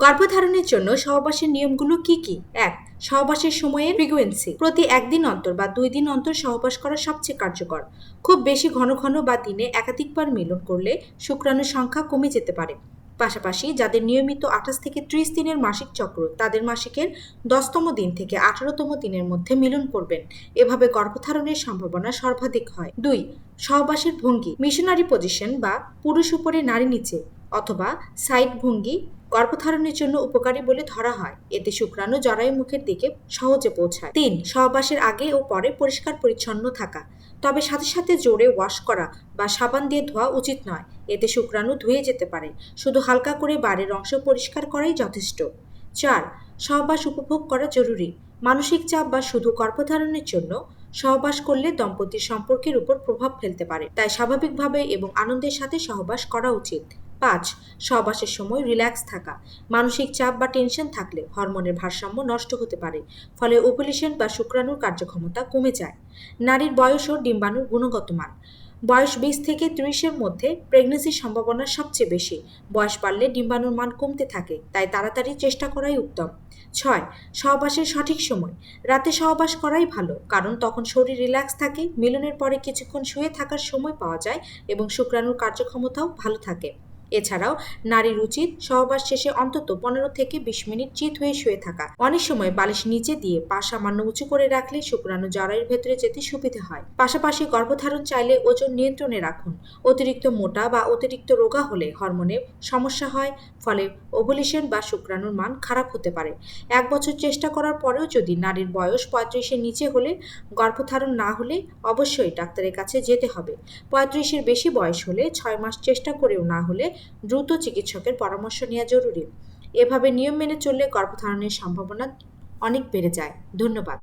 গর্ভধারণের জন্য সহবাসের নিয়মগুলো কি কি? এক, সহবাসের সময়ের ফ্রিকোয়েন্সি প্রতি একদিন অন্তর বা দুই দিন অন্তর সহবাস করা সবচেয়ে কার্যকর। খুব বেশি ঘন ঘন বা দিনে একাধিকবার মিলন করলে শুক্রাণুর সংখ্যা কমে যেতে পারে। পাশাপাশি যাদের নিয়মিত আঠাশ থেকে ত্রিশ দিনের মাসিক চক্র, তাদের মাসিকের দশতম দিন থেকে আঠারোতম দিনের মধ্যে মিলন করবেন। এভাবে গর্ভধারণের সম্ভাবনা সর্বাধিক হয়। দুই, সহবাসের ভঙ্গি। মিশনারি পজিশন বা পুরুষ উপরে নারী নিচে অথবা সাইড ভঙ্গি গর্ভধারণের জন্য উপকারী বলে ধরা হয়। এতে শুক্রাণু জরায়ু মুখের দিকে সহজে পৌঁছায়। তিন, সহবাসের আগে ও পরে পরিষ্কার পরিচ্ছন্ন থাকা। তবে সাথে সাথে জোরে ওয়াশ করা বা সাবান দিয়ে ধোয়া উচিত নয়। এতে শুক্রাণু ধুয়ে যেতে পারে। শুধু হালকা করে বাড়ির অংশ পরিষ্কার করাই যথেষ্ট। চার, সহবাস উপভোগ করা জরুরি। মানসিক চাপ বা শুধু গর্ভধারণের জন্য সহবাস করলে দম্পতির সম্পর্কের উপর প্রভাব ফেলতে পারে। তাই স্বাভাবিকভাবে এবং আনন্দের সাথে সহবাস করা উচিত। পাঁচ, সহবাসের সময় রিল্যাক্স থাকা। মানসিক চাপ বা টেনশন থাকলে হরমোনের ভারসাম্য নষ্ট হতে পারে, ফলে ওভুলেশন বা শুক্রাণুর কার্যক্ষমতা কমে যায়। নারীর বয়স ও ডিম্বাণুর গুণগত মান। বয়স বিশ থেকে ত্রিশের মধ্যে প্রেগনেন্সির সম্ভাবনা সবচেয়ে বেশি। বয়স বাড়লে ডিম্বাণুর মান কমতে থাকে, তাই তাড়াতাড়ি চেষ্টা করাই উত্তম। ছয়, সহবাসের সঠিক সময়। রাতে সহবাস করাই ভালো, কারণ তখন শরীর রিল্যাক্স থাকে, মিলনের পরে কিছুক্ষণ শুয়ে থাকার সময় পাওয়া যায় এবং শুক্রাণুর কার্যক্ষমতাও ভালো থাকে। এছাড়াও নারীর উচিত সহবাস শেষে অন্তত পনেরো থেকে বিশ মিনিট চিত হয়ে শুয়ে থাকা। অনেক সময় বালিশ নিচে দিয়ে পা সামান্য উঁচু করে রাখলে শুক্রাণু জরায়ুর ভেতরে যেতে সুবিধা হয়। পাশাপাশি গর্ভধারণ চাইলে ওজন নিয়ন্ত্রণে রাখুন। অতিরিক্ত মোটা বা অতিরিক্ত রোগা হলে হরমোনে সমস্যা হয়, ফলে ওভুলেশন বা শুক্রাণুর মান খারাপ হতে পারে। এক বছর চেষ্টা করার পরেও যদি নারীর বয়স পঁয়ত্রিশের নিচে হলে, গর্ভধারণ না হলে অবশ্যই ডাক্তারের কাছে যেতে হবে। পঁয়ত্রিশের বেশি বয়স হলে ছয় মাস চেষ্টা করেও না হলে দ্রুত চিকিৎসকের পরামর্শ নেওয়া জরুরি। এভাবে নিয়ম মেনে চললে গর্ভধারণের সম্ভাবনা অনেক বেড়ে যায়। ধন্যবাদ।